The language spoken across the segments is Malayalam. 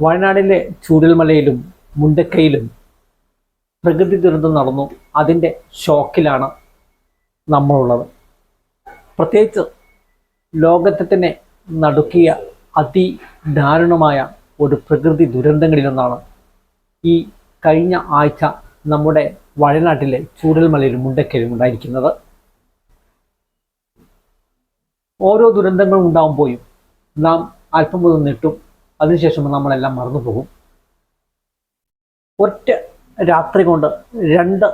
വയനാടിലെ ചൂരൽമലയിലും മുണ്ടക്കയിലും പ്രകൃതി ദുരന്തം നടന്നു. അതിന്റെ ഷോക്കിലാണ് നമ്മളുള്ളത്. പ്രത്യേകിച്ച് ലോകത്തെ തന്നെ നടുക്കിയ അതിദാരുണമായ ഒരു പ്രകൃതി ദുരന്തങ്ങളിലൊന്നാണ് ഈ കഴിഞ്ഞ ആഴ്ച നമ്മുടെ വയനാട്ടിലെ ചൂരൽമലയിലും മുണ്ടക്കയിലും ഉണ്ടായിരിക്കുന്നത്. ഓരോ ദുരന്തങ്ങളും ഉണ്ടാകുമ്പോഴും നാം അല്പം ഒന്ന് നെട്ടും അതിനുശേഷം നമ്മളെല്ലാം മറന്നു പോകും ഒറ്റ രാത്രി കൊണ്ട് രണ്ട്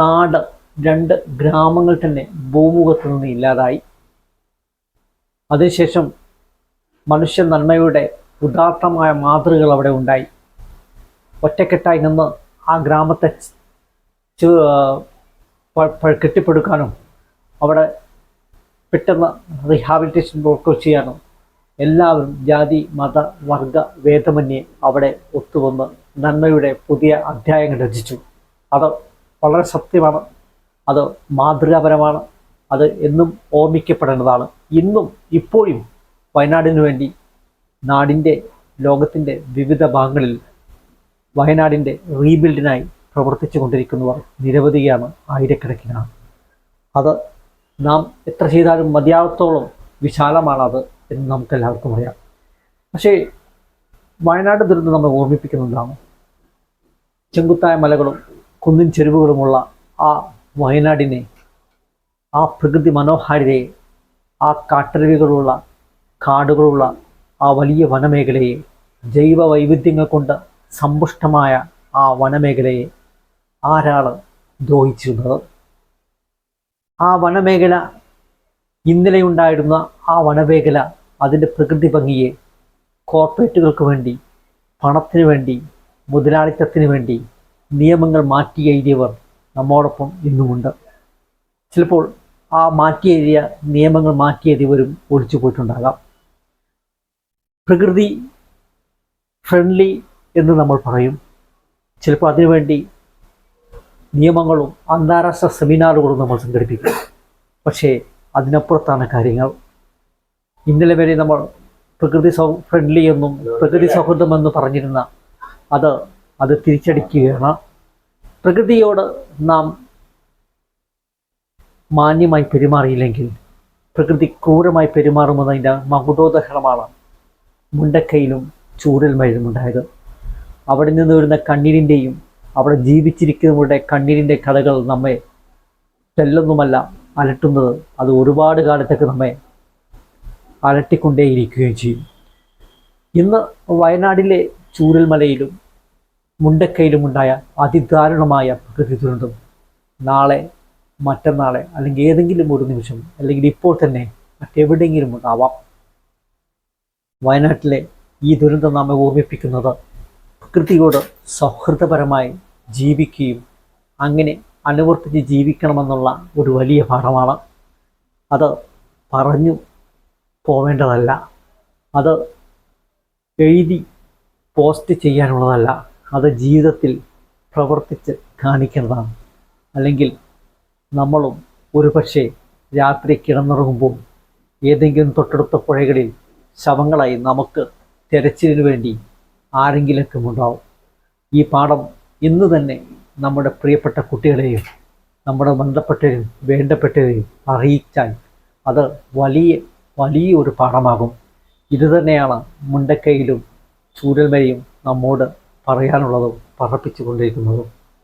നാട് രണ്ട് ഗ്രാമങ്ങൾ തന്നെ ഭൂമുഖത്ത് നിന്ന് ഇല്ലാതായി. അതിനുശേഷം മനുഷ്യ നന്മയുടെ ഉദാത്തമായ മാതൃകകൾ അവിടെ ഉണ്ടായി. ഒറ്റക്കെട്ടായി നിന്ന് ആ ഗ്രാമത്തെ കെട്ടിപ്പടുക്കാനും അവിടെ പെട്ടെന്ന് റീഹാബിലിറ്റേഷൻ വർക്ക് ചെയ്യാനും എല്ലാവരും ജാതി മത വർഗ ഭേദമന്യേ അവിടെ ഒത്തുവന്ന് നന്മയുടെ പുതിയ അധ്യായങ്ങൾ രചിച്ചു. അത് വളരെ സത്യമാണ്. അത് മാതൃകാപരമാണ്. അത് എന്നും ഓർമ്മിക്കപ്പെടേണ്ടതാണ്. ഇന്നും ഇപ്പോഴും വയനാടിനു വേണ്ടി നാടിന്റെ ലോകത്തിന്റെ വിവിധ ഭാഗങ്ങളിൽ വയനാടിന്റെ റീബിൽഡിനായി പ്രവർത്തിച്ചു കൊണ്ടിരിക്കുന്നവർ നിരവധിയാണ് ആയിരക്കണക്കിനാണ്. അത് നാം എത്ര ചെയ്താലും മതിയാകത്തോളം വിശാലമാണത്. എന്ന് നമുക്ക് എല്ലാവർക്കും അറിയാം. പക്ഷേ വയനാട് ദുരന്തം നമ്മെ ഓർമ്മിപ്പിക്കുന്നതാണ് ചെങ്കുത്തായ മലകളും കുന്നിൻ ചെരുവുകളുമുള്ള ആ വയനാടിനെ ആ പ്രകൃതി മനോഹാരിതയെ ആ കാട്ടരുവികളുള്ള കാടുകളുള്ള ആ വലിയ വനമേഖലയെ ജൈവ വൈവിധ്യങ്ങൾ കൊണ്ട് സമ്പുഷ്ടമായ ആ വനമേഖലയെ ആരാണ് ദ്രോഹിച്ചിരുന്നത്? ആ വനമേഖല ഇന്നലെ ഉണ്ടായിരുന്ന ആ വനമേഖല അതിന്റെ പ്രകൃതി ഭംഗിയെ കോർപ്പറേറ്റുകൾക്ക് വേണ്ടി പണത്തിന് വേണ്ടി മുതലാളിത്തത്തിന് വേണ്ടി നിയമങ്ങൾ മാറ്റി എഴുതിയവർ നമ്മോടൊപ്പം ഇന്നുമുണ്ട്. ചിലപ്പോൾ ആ മാറ്റി എഴുതിയ നിയമങ്ങൾ മാറ്റി എഴുതിയവരും ഒളിച്ചു പോയിട്ടുണ്ടാകാം. പ്രകൃതി ഫ്രണ്ട്ലി എന്ന് നമ്മൾ പറയും. ചിലപ്പോൾ അതിനുവേണ്ടി നിയമങ്ങളും അന്താരാഷ്ട്ര സെമിനാറുകളും നമ്മൾ സംഘടിപ്പിക്കും. പക്ഷേ അതിനപ്പുറത്താണ് കാര്യങ്ങൾ. ഇന്നലെ വരെ നമ്മൾ പ്രകൃതി സൗ ഫ്രണ്ട്ലി എന്നും പ്രകൃതി സൗഹൃദമെന്ന് പറഞ്ഞിരുന്ന അത് അത് തിരിച്ചടിക്കുകയാണ്. പ്രകൃതിയോട് നാം മാന്യമായി പെരുമാറിയില്ലെങ്കിൽ പ്രകൃതി ക്രൂരമായി പെരുമാറുമെന്നതിന്റെ മകുടോദഹരണമാണ് മുണ്ടക്കയിലും ചൂരൽ ഉണ്ടായത് അവിടെ നിന്ന് വരുന്ന കണ്ണീരിന്റെയും അവിടെ ജീവിച്ചിരിക്കുന്നവരുടെ കണ്ണീരിന്റെ കഥകൾ നമ്മെ തെല്ലൊന്നുമല്ല അലട്ടുന്നത്. അത് ഒരുപാട് കാലത്തേക്ക് നമ്മെ അലട്ടിക്കൊണ്ടേയിരിക്കുകയും ചെയ്യും. ഇന്ന് വയനാടിലെ ചൂരൽമലയിലും മുണ്ടക്കയിലും ഉണ്ടായ അതിദാരുണമായ പ്രകൃതി ദുരന്തം നാളെ മറ്റന്നാളെ അല്ലെങ്കിൽ ഏതെങ്കിലും ഒരു നിമിഷം അല്ലെങ്കിൽ ഇപ്പോൾ തന്നെ മറ്റെവിടെയെങ്കിലും ഉണ്ടാവാം. വയനാട്ടിലെ ഈ ദുരന്തം നമ്മെ ഓർമ്മിപ്പിക്കുന്നത് പ്രകൃതിയോട് സൗഹൃദപരമായി ജീവിക്കുകയും അങ്ങനെ അനുവർത്തിച്ച് ജീവിക്കണമെന്നുള്ള ഒരു വലിയ പാഠമാണ്. അത് പറഞ്ഞു പോവേണ്ടതല്ല. അത് എഴുതി പോസ്റ്റ് ചെയ്യാനുള്ളതല്ല. അത് ജീവിതത്തിൽ പ്രവർത്തിച്ച് കാണിക്കുന്നതാണ്. അല്ലെങ്കിൽ നമ്മളും ഒരു പക്ഷേ രാത്രി കിടന്നുറങ്ങുമ്പോൾ ഏതെങ്കിലും തൊട്ടടുത്ത പുഴകളിൽ ശവങ്ങളായി നമുക്ക് തിരച്ചിലിന് വേണ്ടി ആരെങ്കിലൊക്കെ ഉണ്ടാവും. ഈ പാഠം ഇന്ന് തന്നെ നമ്മുടെ പ്രിയപ്പെട്ട കുട്ടികളെയും നമ്മുടെ ബന്ധപ്പെട്ടവരും വേണ്ടപ്പെട്ടവരെയും അറിയിച്ചാൽ അത് വലിയ വലിയ ഒരു പാഠമാകും ഇതുതന്നെയാണ് മുണ്ടക്കയിലും ചൂരൽമലയും നമ്മോട് പറയാനുള്ളതും പറപ്പിച്ചു കൊണ്ടിരിക്കുന്നതും